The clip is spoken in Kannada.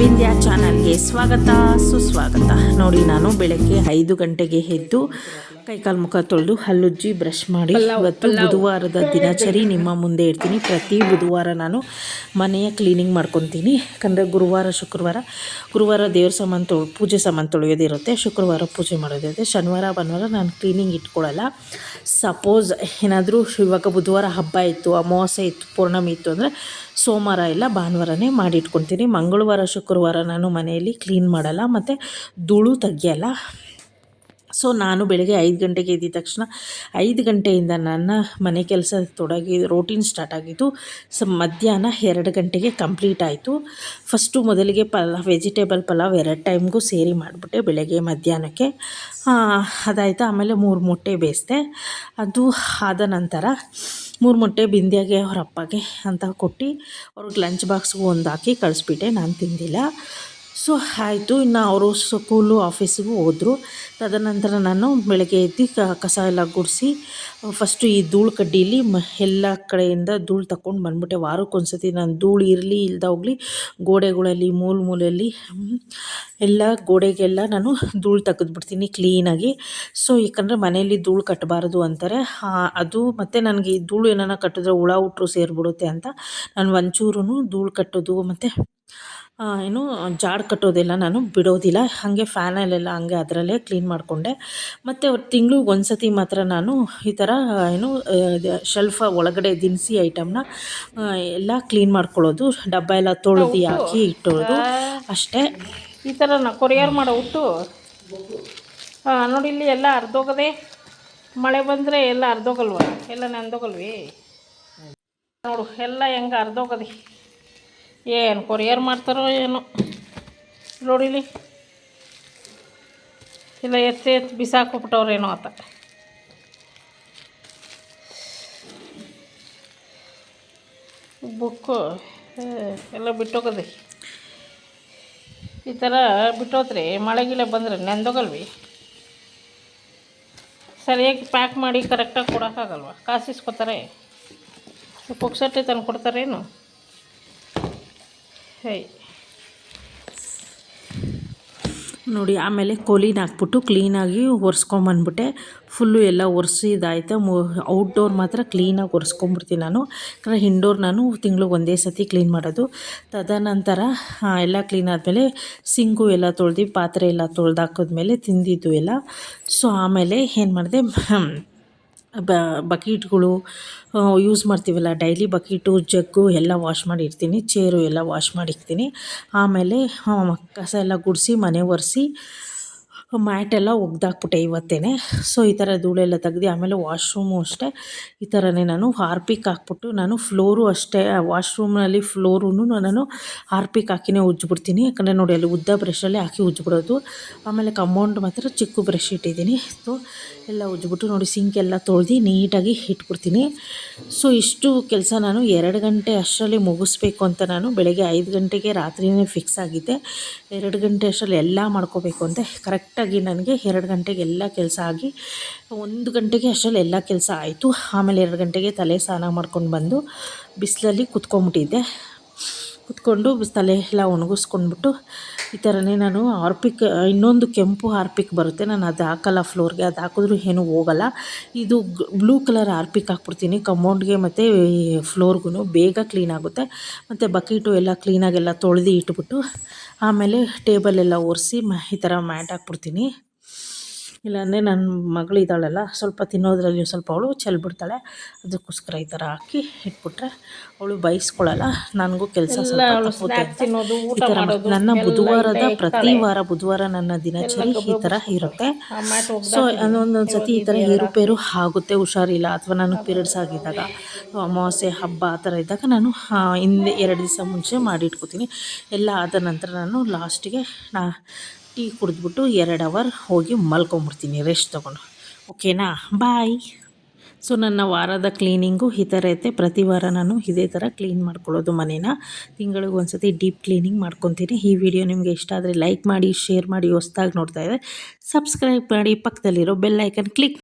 ವಿಂಧ್ಯ ಚಾನಲ್ಗೆ ಸ್ವಾಗತ ಸುಸ್ವಾಗತ. ನೋಡಿ ನಾನು ಬೆಳಗ್ಗೆ ಐದು ಗಂಟೆಗೆ ಎದ್ದು ಕೈಕಾಲು ಮುಖ ತೊಳೆದು ಹಲ್ಲುಜ್ಜಿ ಬ್ರಷ್ ಮಾಡಿ ಇವತ್ತು ಬುಧವಾರದ ದಿನಚರಿ ನಿಮ್ಮ ಮುಂದೆ ಇರ್ತೀನಿ. ಪ್ರತಿ ಬುಧವಾರ ನಾನು ಮನೆಯ ಕ್ಲೀನಿಂಗ್ ಮಾಡ್ಕೊತೀನಿ. ಯಾಕಂದರೆ ಗುರುವಾರ ಶುಕ್ರವಾರ ಗುರುವಾರ ದೇವ್ರ ಸಾಮಾನು ತೊಳ್ ಪೂಜೆ ಸಾಮಾನು ತೊಳೆಯೋದಿರುತ್ತೆ. ಶುಕ್ರವಾರ ಪೂಜೆ ಮಾಡೋದಿರುತ್ತೆ. ಶನಿವಾರ ಭಾನುವಾರ ನಾನು ಕ್ಲೀನಿಂಗ್ ಇಟ್ಕೊಳ್ಳಲ್ಲ. ಸಪೋಸ್ ಏನಾದರೂ ಇವಾಗ ಬುಧವಾರ ಹಬ್ಬ ಇತ್ತು ಅಮಾವಾಸ್ಯೆ ಇತ್ತು ಪೂರ್ಣಮಿ ಇತ್ತು ಅಂದರೆ ಸೋಮವಾರ ಇಲ್ಲ ಭಾನುವಾರನೇ ಮಾಡಿ ಇಟ್ಕೊತೀನಿ. ಮಂಗಳವಾರ ಶುಕ್ರವಾರ ನಾನು ಮನೆಯಲ್ಲಿ ಕ್ಲೀನ್ ಮಾಡಲ್ಲ, ಮತ್ತು ಧೂಳು ತೆಗಿಯಲ್ಲ. ಸೊ ನಾನು ಬೆಳಗ್ಗೆ ಐದು ಗಂಟೆಗೆ ಎದ್ದಿದ ತಕ್ಷಣ ಐದು ಗಂಟೆಯಿಂದ ನನ್ನ ಮನೆ ಕೆಲಸ ತೊಡಗಿ ರೋಟೀನ್ ಸ್ಟಾರ್ಟ್ ಆಗಿದ್ದು, ಸೊ, ಮಧ್ಯಾಹ್ನ ಎರಡು ಗಂಟೆಗೆ ಕಂಪ್ಲೀಟ್ ಆಯಿತು. ಫಸ್ಟು ಮೊದಲಿಗೆ ಪಲಾವ್ ವೆಜಿಟೇಬಲ್ ಪಲಾವ್ ಎರಡು ಟೈಮ್ಗೂ ಸೇರಿ ಮಾಡಿಬಿಟ್ಟೆ ಬೆಳಗ್ಗೆ ಮಧ್ಯಾಹ್ನಕ್ಕೆ. ಅದಾಯಿತು, ಆಮೇಲೆ ಮೂರು ಮೊಟ್ಟೆ ಬೇಯಿಸಿದೆ. ಅದು ಆದ ನಂತರ ಮೂರು ಮೊಟ್ಟೆ ಬಿಂದಿಯಾಗೆ ಅವ್ರ ಅಪ್ಪಗೆ ಅಂತ ಕೊಟ್ಟು ಅವ್ರಿಗೆ ಲಂಚ್ ಬಾಕ್ಸ್ಗೂ ಒಂದು ಹಾಕಿ ಕಳಿಸ್ಬಿಟ್ಟೆ, ನಾನು ತಿಂದಿಲ್ಲ. ಸೊ ಆಯಿತು ಇನ್ನು ಅವರು ಸ್ಕೂಲು ಆಫೀಸಿಗೂ ಹೋದರು. ತದನಂತರ ನಾನು ಬೆಳಗ್ಗೆ ಎದ್ದು ಕಸ ಎಲ್ಲ ಗುಡಿಸಿ ಫಸ್ಟು ಈ ಧೂಳು ಕಡ್ಡಿಲಿ ಮ, ಎಲ್ಲ ಕಡೆಯಿಂದ ಧೂಳು ತಗೊಂಡು ಬಂದ್ಬಿಟ್ಟೆ. ವಾರಕ್ಕೊಂದ್ಸತಿ ಸತಿ ನಾನು ಧೂಳು ಇರಲಿ, ಇಲ್ದ ಗೋಡೆಗಳಲ್ಲಿ, ಮೂಲ ಮೂಲೆಯಲ್ಲಿ ಎಲ್ಲ ಗೋಡೆಗೆಲ್ಲ ನಾನು ಧೂಳು ತೆಗೆದ್ಬಿಡ್ತೀನಿ ಕ್ಲೀನಾಗಿ. ಸೊ ಯಾಕಂದರೆ ಮನೆಯಲ್ಲಿ ಧೂಳು ಕಟ್ಟಬಾರ್ದು ಅಂತಾರೆ. ಅದು ಮತ್ತು ನನಗೆ ಈ ಧೂಳು ಏನಾರ ಕಟ್ಟಿದ್ರೆ ಹುಳ ಹುಟ್ಟರು ಸೇರಿಬಿಡುತ್ತೆ ಅಂತ. ನಾನು ಒಂಚೂರು ಧೂಳು ಕಟ್ಟೋದು ಮತ್ತು ಏನು ಜಾಡ್ ಕಟ್ಟೋದೆಲ್ಲ ನಾನು ಬಿಡೋದಿಲ್ಲ. ಹಾಗೆ ಫ್ಯಾನಲ್ಲೆಲ್ಲ ಹಂಗೆ ಅದರಲ್ಲೇ ಕ್ಲೀನ್ ಮಾಡಿಕೊಂಡೆ. ಮತ್ತು ತಿಂಗ್ಳಿಗೆ ಒಂದು ಸತಿ ಮಾತ್ರ ನಾನು ಈ ಥರ ಏನು ಶೆಲ್ಫ ಒಳಗಡೆ ದಿನಸಿ ಐಟಮ್ನ ಎಲ್ಲ ಕ್ಲೀನ್ ಮಾಡ್ಕೊಳ್ಳೋದು. ಡಬ್ಬ ಎಲ್ಲ ತೊಳೆದು ಹಾಕಿ ಇಟ್ಟೋದು. ಅಷ್ಟೇ. ಈ ಥರ ನಾ ಕೊರಿಯರ್ ಮಾಡೋ ಹುಟ್ಟು ಹಾಂ ನೋಡಿ ಇಲ್ಲಿ ಎಲ್ಲ ಅರ್ಧೋಗದೆ. ಮಳೆ ಬಂದರೆ ಎಲ್ಲ ಅರ್ಧೋಗಲ್ವ? ಎಲ್ಲ ನೆಂದೋಗಲ್ವಿ? ನೋಡು ಎಲ್ಲ ಹೆಂಗೆ ಅರ್ಧೋಗದೆ. ಏನು ಕೊರಿಯರ್ ಮಾಡ್ತಾರೋ ಏನೋ. ನೋಡಿಲಿ. ಇಲ್ಲ, ಎತ್ತಿ ಎತ್ತಿ ಬಿಸಾಕೋಬಿಟ್ಟವ್ರೇನೋ ಆತ. ಬುಕ್ಕು ಎಲ್ಲ ಬಿಟ್ಟೋಗದೆ. ಈ ಥರ ಬಿಟ್ಟೋತ್ರಿ ಮಳೆಗಿಲೆ ಬಂದರೆ ನೆಂದೋಗಲ್ವಿ. ಸರಿಯಾಗಿ ಪ್ಯಾಕ್ ಮಾಡಿ ಕರೆಕ್ಟಾಗಿ ಕೊಡೋಕ್ಕಾಗಲ್ವ? ಕಾಸಿಸ್ಕೊತಾರೆ ಪುಕ್ಸಟ್ಟೆ ತಂದು ಕೊಡ್ತಾರೇನು? ಹೇ. ನೋಡಿ, ಆಮೇಲೆ ಕೋಲಿನ ಹಾಕ್ಬಿಟ್ಟು ಕ್ಲೀನಾಗಿ ಒರೆಸ್ಕೊಂಬಂದ್ಬಿಟ್ಟೆ. ಫುಲ್ಲು ಎಲ್ಲ ಒರೆಸಿದಾಯ್ತು ಮು ಔಟ್ಡೋರ್ ಮಾತ್ರ ಕ್ಲೀನಾಗಿ ಒರೆಸ್ಕೊಂಬಿಡ್ತೀನಿ ನಾನು. ಯಾಕಂದರೆ ಇಂಡೋರ್ ನಾನು ತಿಂಗ್ಳಿಗೆ ಒಂದೇ ಸತಿ ಕ್ಲೀನ್ ಮಾಡೋದು. ತದನಂತರ ಎಲ್ಲ ಕ್ಲೀನ್ ಆದಮೇಲೆ ಸಿಂಕು ಎಲ್ಲ ತೊಳ್ದು, ಪಾತ್ರೆ ಎಲ್ಲ ತೊಳೆದಾಕಿದ್ಮೇಲೆ ತಿಂದಿದ್ದು ಎಲ್ಲ. ಸೊ ಆಮೇಲೆ ಏನು ಮಾಡಿದೆ? ಬ ಬಕೀಟ್ಗಳು ಯೂಸ್ ಮಾಡ್ತೀವಲ್ಲ ಡೈಲಿ ಬಕೀಟು, ಜಗ್ಗು ಎಲ್ಲ ವಾಶ್ ಮಾಡಿ ಇಡ್ತೀನಿ ಚೇರು ಎಲ್ಲ ವಾಶ್ ಮಾಡಿ ಇಡ್ತೀನಿ ಆಮೇಲೆ ಕಸ ಎಲ್ಲ ಗುಡಿಸಿ, ಮನೆ ಒರೆಸಿ ಮ್ಯಾಟೆಲ್ಲ ಒಗ್ದಾಕ್ಬಿಟ್ಟೆ ಇವತ್ತೇ ಸೊ ಈ ಥರ ಧೂಳೆಲ್ಲ ತೆಗ್ದು, ಆಮೇಲೆ ವಾಶ್ರೂಮು ಅಷ್ಟೇ. ಈ ಥರನೇ ನಾನು ಹಾರ್ಪಿಕ್ ಹಾಕ್ಬಿಟ್ಟು, ನಾನು ಫ್ಲೋರು ಅಷ್ಟೇ ವಾಶ್ರೂಮ್ನಲ್ಲಿ ಫ್ಲೋರೂ ನಾನು ಹಾರ್ಪಿಕ್ ಹಾಕಿನೇ ಉಜ್ಜಿಬಿಡ್ತೀನಿ. ಯಾಕಂದರೆ ನೋಡಿ, ಅಲ್ಲಿ ಉದ್ದ ಬ್ರಷಲ್ಲೇ ಹಾಕಿ ಉಜ್ಜಿಬಿಡೋದು. ಆಮೇಲೆ ಕಂಬೌಂಡ್ ಮಾತ್ರ ಚಿಕ್ಕ ಬ್ರಷ್ ಇಟ್ಟಿದ್ದೀನಿ. ಸೊ ಎಲ್ಲ ಉಜ್ಜಿಬಿಟ್ಟು ನೋಡಿ ಸಿಂಕ್ ಎಲ್ಲ ತೊಳ್ದು ನೀಟಾಗಿ ಇಟ್ಬಿಡ್ತೀನಿ. ಸೊ ಇಷ್ಟು ಕೆಲಸ ನಾನು ಎರಡು ಗಂಟೆ ಅಷ್ಟರಲ್ಲಿ ಮುಗಿಸ್ಬೇಕು ಅಂತ ನಾನು ಬೆಳಗ್ಗೆ ಐದು ಗಂಟೆಗೆ ರಾತ್ರಿಯೇ ಫಿಕ್ಸ್ ಆಗಿದ್ದೆ. ಎರಡು ಗಂಟೆ ಅಷ್ಟರಲ್ಲಿ ಎಲ್ಲ ಮಾಡ್ಕೋಬೇಕು ಅಂತ. ಕರೆಕ್ಟಾಗಿ ನನಗೆ ಎರಡು ಗಂಟೆಗೆ ಎಲ್ಲ ಕೆಲಸ ಆಗಿ, ಒಂದು ಗಂಟೆಗೆ ಅಷ್ಟರಲ್ಲಿ ಎಲ್ಲ ಕೆಲಸ ಆಯಿತು. ಆಮೇಲೆ ಎರಡು ಗಂಟೆಗೆ ತಲೆ ಸ್ನಾನ ಮಾಡ್ಕೊಂಡು ಬಂದು ಬಿಸಿಲಲ್ಲಿ ಕುತ್ಕೊಂಬಿಟ್ಟಿದ್ದೆ ಕುತ್ಕೊಂಡು ತಲೆ ಎಲ್ಲ ಒಣಗಿಸ್ಕೊಂಡ್ಬಿಟ್ಟು ಈ ಥರನೇ ನಾನು ಹಾರ್ಪಿಕ್ ಇನ್ನೊಂದು ಕೆಂಪು ಹಾರ್ಪಿಕ್ ಬರುತ್ತೆ. ನಾನು ಅದು ಹಾಕಲ್ಲ ಫ್ಲೋರ್ಗೆ, ಅದು ಹಾಕಿದ್ರೂ ಏನೂ ಹೋಗಲ್ಲ. ಇದು ಬ್ಲೂ ಕಲರ್ ಹಾರ್ಪಿಕ್ ಹಾಕ್ಬಿಡ್ತೀನಿ. ಕಮೌಂಡ್ಗೆ ಮತ್ತು ಫ್ಲೋರ್ಗೂ ಬೇಗ ಕ್ಲೀನ್ ಆಗುತ್ತೆ. ಮತ್ತು ಬಕೆಟು ಎಲ್ಲ ಕ್ಲೀನಾಗೆಲ್ಲ ತೊಳೆದು ಇಟ್ಬಿಟ್ಟು ಆಮೇಲೆ ಟೇಬಲೆಲ್ಲ ಒರೆಸಿ ಮ, ಈ ಥರ ಮ್ಯಾಟ್ ಹಾಕ್ಬಿಡ್ತೀನಿ. ಇಲ್ಲಾಂದರೆ ನನ್ನ ಮಗಳು ಇದ್ದಾಳಲ್ಲ ಸ್ವಲ್ಪ ತಿನ್ನೋದ್ರಲ್ಲಿ ಸ್ವಲ್ಪ ಅವಳು ಚೆಲ್ಬಿಡ್ತಾಳೆ ಅದಕ್ಕೋಸ್ಕರ ಈ ಥರ ಹಾಕಿ ಇಟ್ಬಿಟ್ರೆ ಅವಳು ಬೈಸ್ಕೊಳ್ಳಲ್ಲ ನನಗೂ ಕೆಲಸ ಸ್ವಲ್ಪ ನನ್ನ ಬುಧವಾರದ ಪ್ರತಿ ವಾರ ಬುಧವಾರ ನನ್ನ ದಿನಚರಿ ಈ ಥರ ಇರುತ್ತೆ ಸೊ ಒಂದೊಂದು ಸತಿ ಈ ಥರ ಏರುಪೇರು ಆಗುತ್ತೆ ಹುಷಾರಿಲ್ಲ ಅಥವಾ ನಾನು ಪೀರಿಯಡ್ಸ್ ಆಗಿದ್ದಾಗ ಅಮಾವಾಸ್ಯೆ ಹಬ್ಬ ಆ ಥರ ಇದ್ದಾಗ ನಾನು ಹಿಂದೆ ಎರಡು ದಿವಸ ಮುಂಚೆ ಮಾಡಿಟ್ಕೋತೀನಿ ಎಲ್ಲ ಆದ ನಂತರ ನಾನು ಲಾಸ್ಟಿಗೆ ನಾ ಟೀ ಕುಡಿದ್ಬಿಟ್ಟು ಎರಡು ಅವರ್ ಹೋಗಿ ಮಲ್ಕೊಂಬಿಡ್ತೀನಿ ರೆಸ್ಟ್ ತೊಗೊಂಡು. ಓಕೆನಾ ಬಾಯ್ ಸೊ ನನ್ನ ವಾರದ ಕ್ಲೀನಿಂಗು ಈ ಥರ ಐತೆ. ಪ್ರತಿ ವಾರ ನಾನು ಇದೇ ಥರ ಕ್ಲೀನ್ ಮಾಡ್ಕೊಳ್ಳೋದು ಮನೇನ. ತಿಂಗಳಿಗೆ ಒಂದು ಸತಿ ಡೀಪ್ ಕ್ಲೀನಿಂಗ್ ಮಾಡ್ಕೊತೀನಿ. ಈ ವಿಡಿಯೋ ನಿಮಗೆ ಇಷ್ಟ ಆದರೆ ಲೈಕ್ ಮಾಡಿ ಶೇರ್ ಮಾಡಿ, ಹೊಸ್ದಾಗಿ ನೋಡ್ತಾ ಇದ್ದರೆ ಸಬ್ಸ್ಕ್ರೈಬ್ ಮಾಡಿ, ಪಕ್ಕದಲ್ಲಿರೋ ಬೆಲ್ ಐಕನ್ ಕ್ಲಿಕ್